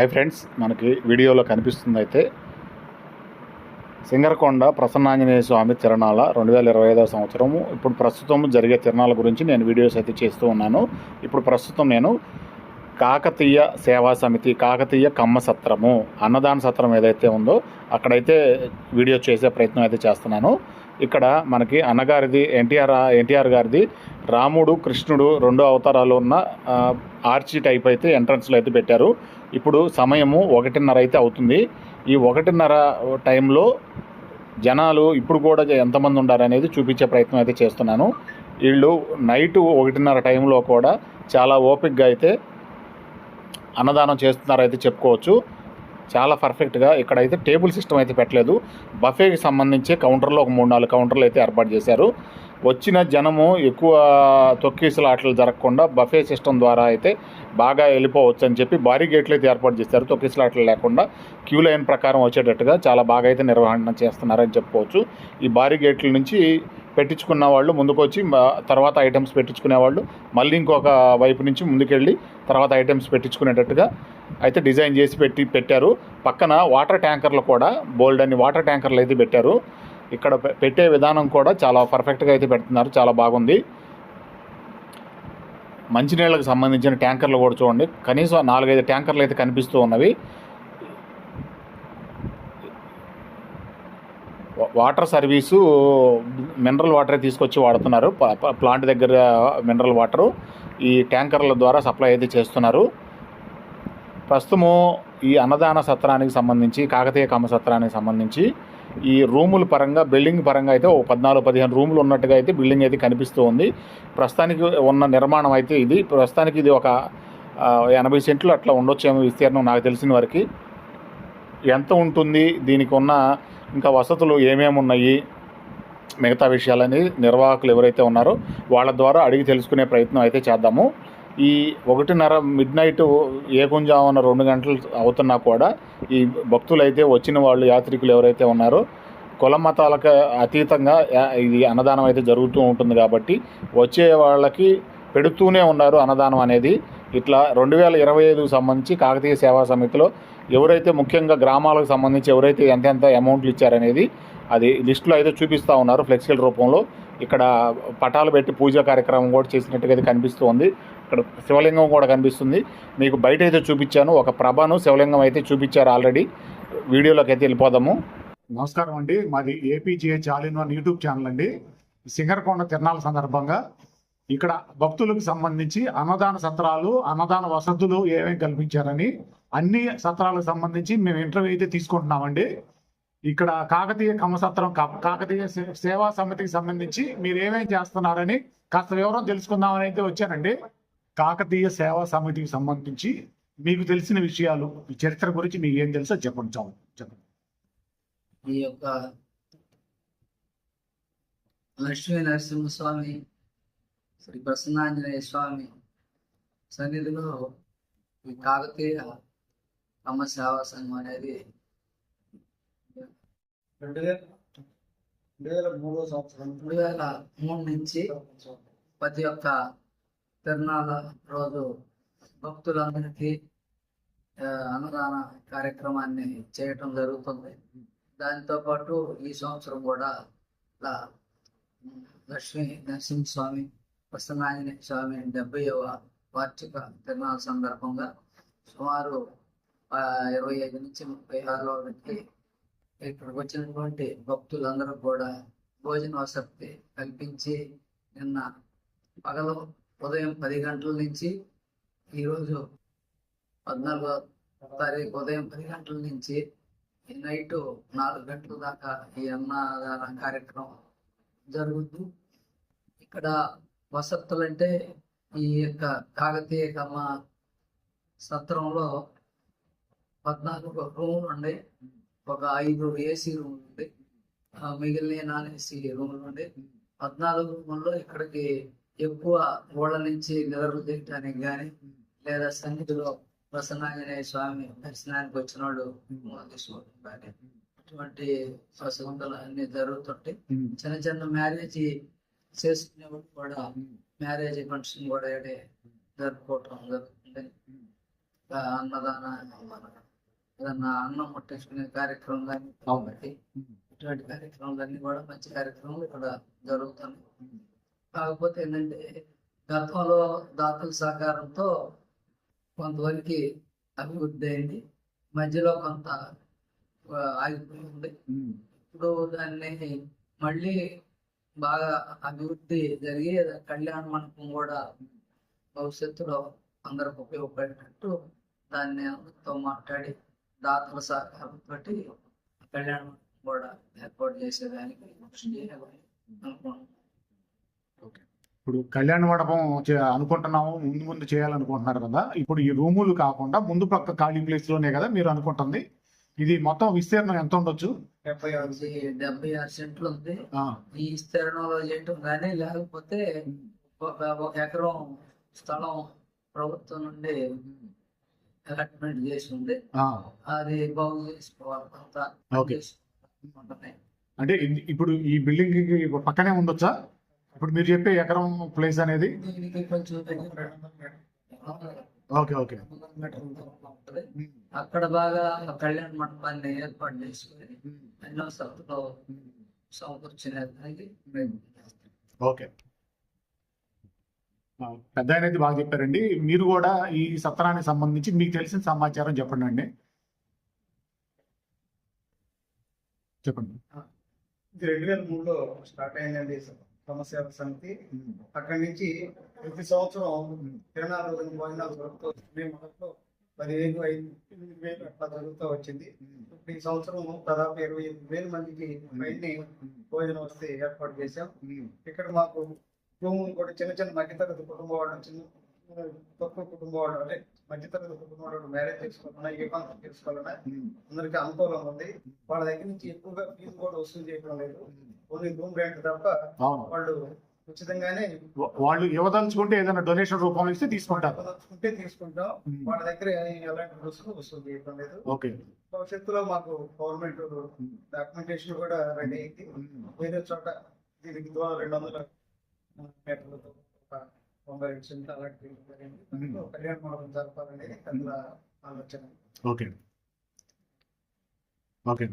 Hi friends మనకి వీడియోలో కనిపిస్తుంది అయితే సింగరకొండ ప్రసన్నాంజనేయ స్వామి తిరణాల రెండు వేల ఇరవై ఐదవ సంవత్సరము. ఇప్పుడు ప్రస్తుతం జరిగే తిరణాల గురించి నేను వీడియోస్ అయితే చేస్తూ ఉన్నాను. ఇప్పుడు ప్రస్తుతం నేను కాకతీయ సేవా సమితి కాకతీయ కమ్మ సత్రము అన్నదాన సత్రం ఏదైతే ఉందో అక్కడైతే వీడియో చేసే ప్రయత్నం అయితే చేస్తున్నాను. ఇక్కడ మనకి అన్నగారిది ఎన్టీఆర్ ఎన్టీఆర్ గారిది రాముడు కృష్ణుడు రెండు అవతారాలు ఉన్న ఆర్చి టైప్ అయితే ఎంట్రన్స్లో అయితే పెట్టారు. ఇప్పుడు సమయము ఒకటిన్నర అయితే అవుతుంది. ఈ ఒకటిన్నర టైంలో జనాలు ఇప్పుడు కూడా ఎంతమంది ఉండారు అనేది చూపించే ప్రయత్నం అయితే చేస్తున్నాను. వీళ్ళు నైట్ ఒకటిన్నర టైంలో కూడా చాలా ఓపిక్గా అయితే అన్నదానం చేస్తున్నారైతే చెప్పుకోవచ్చు. చాలా పర్ఫెక్ట్గా ఇక్కడైతే టేబుల్ సిస్టమ్ అయితే పెట్టలేదు. బఫేకి సంబంధించి కౌంటర్లో ఒక మూడు నాలుగు కౌంటర్లు అయితే ఏర్పాటు చేశారు. వచ్చిన జనము ఎక్కువ తొక్కిసలాటలు జరగకుండా బఫే సిస్టమ్ ద్వారా అయితే బాగా వెళ్ళిపోవచ్చు అని చెప్పి భారీ గేట్లు అయితే ఏర్పాటు చేశారు. తొక్కిసలాటలు లేకుండా క్యూ లైన్ ప్రకారం వచ్చేటట్టుగా చాలా బాగా అయితే నిర్వహణ చేస్తున్నారని చెప్పుకోవచ్చు. ఈ భారీ గేట్ల నుంచి పెట్టించుకున్న వాళ్ళు ముందుకు వచ్చి తర్వాత ఐటమ్స్ పెట్టించుకునే వాళ్ళు మళ్ళీ ఇంకొక వైపు నుంచి ముందుకెళ్ళి తర్వాత ఐటమ్స్ పెట్టించుకునేటట్టుగా అయితే డిజైన్ చేసి పెట్టి పెట్టారు. పక్కన వాటర్ ట్యాంకర్లు కూడా బోల్డ్ అని వాటర్ ట్యాంకర్లు అయితే పెట్టారు. ఇక్కడ పెట్టే విధానం కూడా చాలా పర్ఫెక్ట్గా అయితే పెడుతున్నారు. చాలా బాగుంది. మంచినీళ్ళకు సంబంధించిన ట్యాంకర్లు కూడా చూడండి. కనీసం నాలుగైదు ట్యాంకర్లు అయితే కనిపిస్తూ ఉన్నవి. వాటర్ సర్వీసు మినరల్ వాటరే తీసుకొచ్చి వాడుతున్నారు. ప- ప్లాంట్ దగ్గర మినరల్ వాటరు ఈ ట్యాంకర్ల ద్వారా సప్లై అయితే చేస్తున్నారు. ప్రస్తుతము ఈ అన్నదాన సత్రానికి సంబంధించి కాకతీయ కమ్మ సత్రానికి సంబంధించి ఈ రూముల పరంగా బిల్డింగ్ పరంగా అయితే ఓ పద్నాలుగు పదిహేను రూములు ఉన్నట్టుగా అయితే బిల్డింగ్ అయితే కనిపిస్తూ ఉంది. ప్రస్తుతానికి ఉన్న నిర్మాణం అయితే ఇది. ప్రస్తుతానికి ఇది ఒక ఎనభై సెంట్లు అట్లా ఉండొచ్చేమో విస్తీర్ణం నాకు తెలిసిన వరకు. ఎంత ఉంటుంది? దీనికి ఉన్న ఇంకా వసతులు ఏమేమి ఉన్నాయి మిగతా విషయాలని నిర్వాహకులు ఎవరైతే ఉన్నారో వాళ్ళ ద్వారా అడిగి తెలుసుకునే ప్రయత్నం అయితే చేద్దాము. ఈ ఒకటిన్నర మిడ్ నైట్ ఏ రెండు గంటలు అవుతున్నా కూడా ఈ భక్తులు అయితే వచ్చిన వాళ్ళు యాత్రికులు ఎవరైతే ఉన్నారో కుల మతాలకు అతీతంగా ఇది అన్నదానం అయితే జరుగుతూ ఉంటుంది కాబట్టి వచ్చే వాళ్ళకి పెడుతూనే ఉన్నారు అన్నదానం అనేది. ఇట్లా రెండు వేల ఇరవై ఐదుకు సంబంధించి కాకతీయ సేవా సమితిలో ఎవరైతే ముఖ్యంగా గ్రామాలకు సంబంధించి ఎవరైతే ఎంతెంత అమౌంట్లు ఇచ్చారనేది అది లిస్టులో అయితే చూపిస్తూ ఉన్నారు ఫ్లెక్సీల రూపంలో. ఇక్కడ పటాలు పెట్టి పూజా కార్యక్రమం కూడా చేసినట్టుగా అయితే కనిపిస్తూ ఉంది. ఇక్కడ శివలింగం కూడా కనిపిస్తుంది. మీకు బయట అయితే చూపించాను. ఒక ప్రభను శివలింగం అయితే చూపించారు ఆల్రెడీ. వీడియోలోకి అయితే వెళ్ళిపోదాము. నమస్కారం అండి. మాది APGH all in one YouTube channel అండి. సింగరకొండ తిరణాల సందర్భంగా ఇక్కడ భక్తులకు సంబంధించి అన్నదాన సత్రాలు అన్నదాన వసతులు ఏమేమి కల్పించారని అన్ని సత్రాలకు సంబంధించి మేము ఇంటర్వ్యూ అయితే తీసుకుంటున్నామండి. ఇక్కడ కాకతీయ కమసత్రం కాకతీయ సేవా సమితికి సంబంధించి మీరు ఏమేం చేస్తున్నారని కాస్త వివరం తెలుసుకుందామని అయితే వచ్చానండి. కాకతీయ సేవా సమితికి సంబంధించి మీకు తెలిసిన విషయాలు చరిత్ర గురించి మీకు ఏం తెలుసో చెప్పండి చాలు చెప్పండి. ఈ యొక్క లక్ష్మీ నరసింహస్వామి శ్రీ ప్రసన్నాంజనేయ స్వామి సన్నిధిలో ఈ కాకతీయ అమ్మ సేవా సంఘం అనేది రెండు వేల రెండు వేల మూడో సంవత్సరం రెండు వేల మూడు నుంచి ప్రతి ఒక్క తిరునాళ్ళ రోజు భక్తులందరికీ అన్నదాన కార్యక్రమాన్ని చేయటం జరుగుతుంది. దాంతో పాటు ఈ సంవత్సరం కూడా లక్ష్మీ నరసింహస్వామి వస్తున్నాయని స్వామి డెబ్బైవ వార్షిక తిరునాళ్ళ సందర్భంగా సుమారు ఇరవై ఐదు నుంచి ముప్పై ఆరు వరకు ఇక్కడికి వచ్చినటువంటి భక్తులందరూ కూడా భోజన వసతి కల్పించి నిన్న పగలు ఉదయం పది గంటల నుంచి ఈరోజు పద్నాలుగో తారీఖు ఉదయం పది గంటల నుంచి నైట్ నాలుగు గంటల దాకా ఈ అన్నదాన కార్యక్రమం జరుగుద్ది ఇక్కడ వసతులు అంటే ఈ యొక్క కాకతీయ కమ్మ సత్రంలో పద్నాలుగు రూములు ఉన్నాయి ఒక ఐదు ఏసీ రూములు ఉండే. ఆ మిగిలిన నాన్ ఏసీ రూములు ఉండే. పద్నాలుగు రూముల్లో ఇక్కడికి ఎక్కువ ఊళ్ళ నుంచి నిద్రలు తీయటానికి కానీ లేదా సన్నిధిలో ప్రసన్నాంజనేయ స్వామి దర్శనానికి వచ్చిన వాళ్ళు తీసుకోవడం కానీ అటువంటి వసతులు అన్ని జరుగుతుంటాయి చిన్న చిన్న మ్యారేజ్ చేసుకునే వాళ్ళు కూడా మ్యారేజ్ ఫంక్షన్ కూడా ఈడే జరుపుకోవటం జరుగుతుంది అన్నదాన ఏదన్నా అన్నం ముట్టించుకునే కార్యక్రమం కానీ కాబట్టి ఇటువంటి కార్యక్రమాలన్నీ కూడా మంచి కార్యక్రమాలు ఇక్కడ జరుగుతున్నాయి. కాకపోతే ఏంటంటే గతంలో దాతల సహకారంతో కొంతవరకు అభివృద్ధి అయింది. మధ్యలో కొంత ఆగిపోయింది ఇప్పుడు దాన్ని మళ్ళీ బాగా అభివృద్ధి జరిగి కళ్యాణ మండపం కూడా భవిష్యత్తులో అందరికి ఉపయోగపడేటట్టు దాన్ని అందరితో మాట్లాడి దాతల సహకారంతో కళ్యాణ మండపం కూడా ఏర్పాటు చేసేదానికి కృషి చేయాలని అనుకుంటున్నాను. ఇప్పుడు కళ్యాణ మండపం చే- అనుకుంటున్నాము ముందు ముందు చేయాలనుకుంటున్నారు కదా. ఇప్పుడు ఈ రూములు కాకుండా ముందు పక్క ఖాళీ ప్లేస్లోనే కదా మీరు అనుకుంటుంది? ఇది మొత్తం విస్తీర్ణం ఎంత ఉండొచ్చు? డెబ్బై ఆరు డెబ్బై ఆరు సెంట్లు ఉంది. ఆ, ఈ విస్తీర్ణంలో చేయటం కానీ లేకపోతే ఒక ఒక ఎకరం స్థలం ప్రభుత్వం నుండి అలాట్మెంట్ చేసి ఉంది. ఆ, అది బాగు చేసుకోవాలి. అంటే ఇప్పుడు ఈ బిల్డింగ్కి పక్కనే ఉండొచ్చా? ఇప్పుడు మీరు చెప్పే ఎకరం ప్లేస్ అనేది? దీనికి కొంచెం ఓకే ఓకే. అక్కడ బాగా కళ్యాణ మండపాన్ని ఏర్పాటు చేసుకుని ఎన్నో చేస్తాం. ఓకే. పెద్ద ఆయన అయితే బాగా చెప్పారండి. మీరు కూడా ఈ సత్రానికి సంబంధించి మీకు తెలిసిన సమాచారం చెప్పండి అండి. చెప్పండి. ఇది రెండు వేల మూడులో స్టార్ట్ అయిందండి సమస్య సమితి. అక్కడి నుంచి ప్రతి సంవత్సరం తిరునాళ్ళ రోజున భోజనాలు జరుగుతూ మేము మొదట్లో పదివేలు ఐదు వేలు అట్లా జరుగుతూ వచ్చింది. ఈ సంవత్సరం దాదాపు ఇరవై ఎనిమిది వేల మందికి మైండ్ని భోజనం వస్తే ఏర్పాటు చేశాం. ఇక్కడ మాకు రూమ్ కూడా చిన్న చిన్న మధ్యతరగతి కుటుంబం వాళ్ళు చిన్న తక్కువ కుటుంబం వాళ్ళు అంటే మధ్యతరగతి కుటుంబం వాళ్ళు మ్యారేజ్ చేసుకోవాలన్నా ఏ ఫంక్షన్ చేసుకోవాలన్నా అందరికీ అనుకూలంగా ఉంది. వాళ్ళ దగ్గర నుంచి ఎక్కువగా ఫీజు కూడా వసూలు చేయడం లేదు. ఓన్లీ రూమ్ రెంట్ తప్ప అవును. వాళ్ళు ఉచితంగానే వాళ్ళు ఇవ్వదలుచుకుంటే ఏదైనా డొనేషన్ రూపంలో ఇస్తే తీసుకుంటారు. ఇవ్వదలుచుకుంటే తీసుకుంటాం. వాళ్ళ దగ్గర ఎలాంటి రుసులు వసూలు చేయడం లేదు. ఓకే. భవిష్యత్తులో మాకు గవర్నమెంట్ డాక్యుమెంటేషన్ కూడా రెడీ అయింది. వేరే చోట దీనికి రెండు వందల మీటర్లతో ఒక తొంభై రెండు అలాంటి కళ్యాణ మండపం జరపాలనేది పెద్ద ఆలోచన. ఓకే. ఓకే.